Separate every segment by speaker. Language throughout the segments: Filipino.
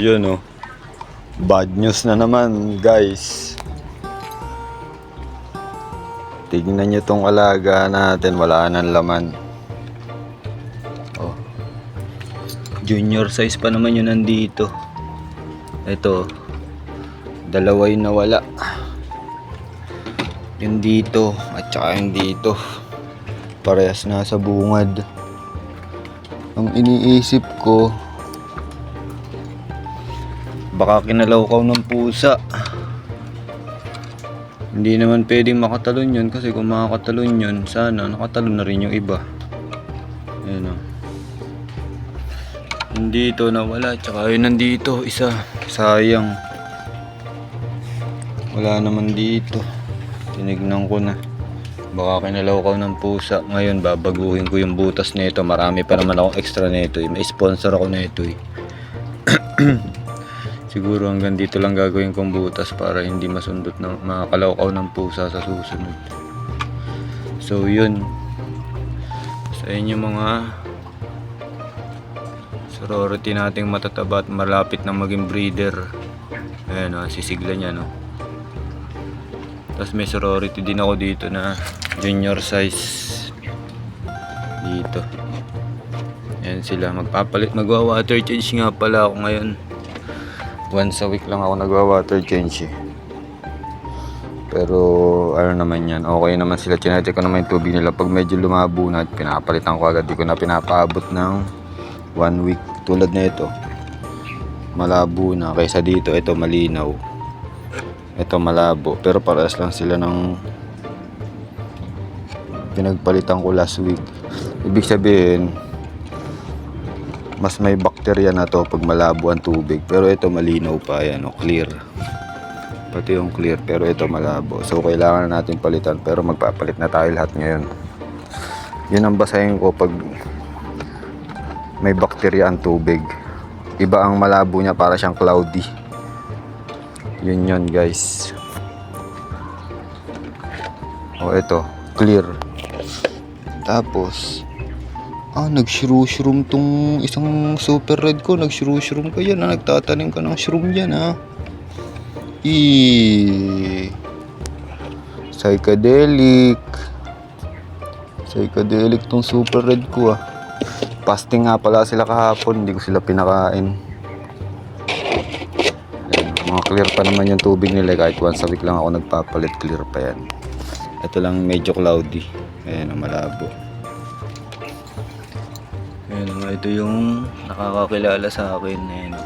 Speaker 1: Yun oh. Bad news na naman, guys. Tignan nyo tong alaga natin, wala nang laman. Oh. Junior size pa naman yun nandito. Ito. Dalawa yung nawala. Yung dito at saka yung dito. Parehas na sa bungad. Ang iniisip ko, baka kinalawkaw ng pusa. Hindi naman pwedeng makatalon yun kasi kung makakatalon yun, sana nakatalon na rin yung iba. Ayan o. Nandito nawala, tsaka yun nandito, isa. Sayang. Wala naman dito. Tinignan ko na. Baka kinalawkaw ng pusa. Ngayon, babaguhin ko yung butas nito. Marami pa naman akong extra nito. Eh. May sponsor ako nito eh. Siguro hanggang dito lang gagawin kong butas para hindi masundot ng makakalawkaw ng pusa sa susunod. So yun. Sa inyo mga sorority nating matataba at malapit na maging breeder. Ayan o, sisigla niya no. Tapos may sorority din ako dito na junior size. Dito. Ayan sila. Magpapalit. Magwa water change nga pala ako ngayon. Once a week lang ako nagwa-water change eh. Pero ano naman yan, okay naman sila. Chinecheck ko naman yung tubig nila. Pag medyo lumabo na, pinapalitan ko agad. Di ko na pinapaabot ng one week. Tulad na ito. Malabo na. Kaysa dito, ito malinaw. Ito malabo. Pero parehas lang sila ng pinagpalitan ko last week. Ibig sabihin, mas may bakterya na to pag malabo ang tubig. Pero ito malinaw pa, yan, o, clear. Pati yung clear, pero ito malabo. So, kailangan na natin palitan. Pero magpapalit na tayo lahat ngayon. Yun ang basahin ko pag may bakterya ang tubig. Iba ang malabo niya para siyang cloudy. Yun yun, guys. O, ito. Clear. Tapos, Ah, nag-shroom tong isang super red ko. Nag-shroom ka yan, ah. Nagtatanim ka ng shroom yan, ah. Eee. Psychedelic. Psychedelic tong super red ko, ah. Fasting nga pala sila kahapon. Hindi ko sila pinakain. Ayan, mga clear pa naman yung tubig nila. Kahit once a week lang ako nagpapalit. Clear pa yan. Ito lang medyo cloudy. Ayan, malabo. Ito yung nakakakilala sa akin. Ayan.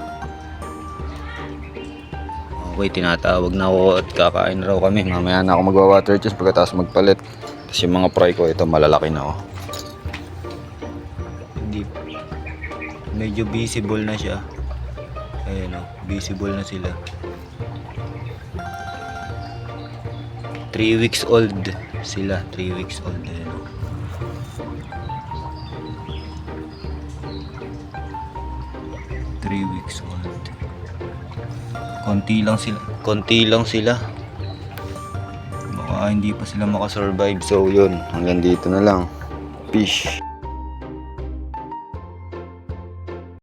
Speaker 1: Okay, tinatawag na ako at kakain raw kami. Mamaya na ako magwa-water change pagkatapos magpalit. Tapos yung mga fry ko, ito malalaki na oh. Hindi. Medyo visible na siya. Ayan oh, visible na sila. 3 weeks old sila, 3 weeks old. Ayan oh. Three weeks old. Konti lang sila. Konti lang sila. Baka hindi pa sila makasurvive. So yun, hanggang dito na lang. Fish.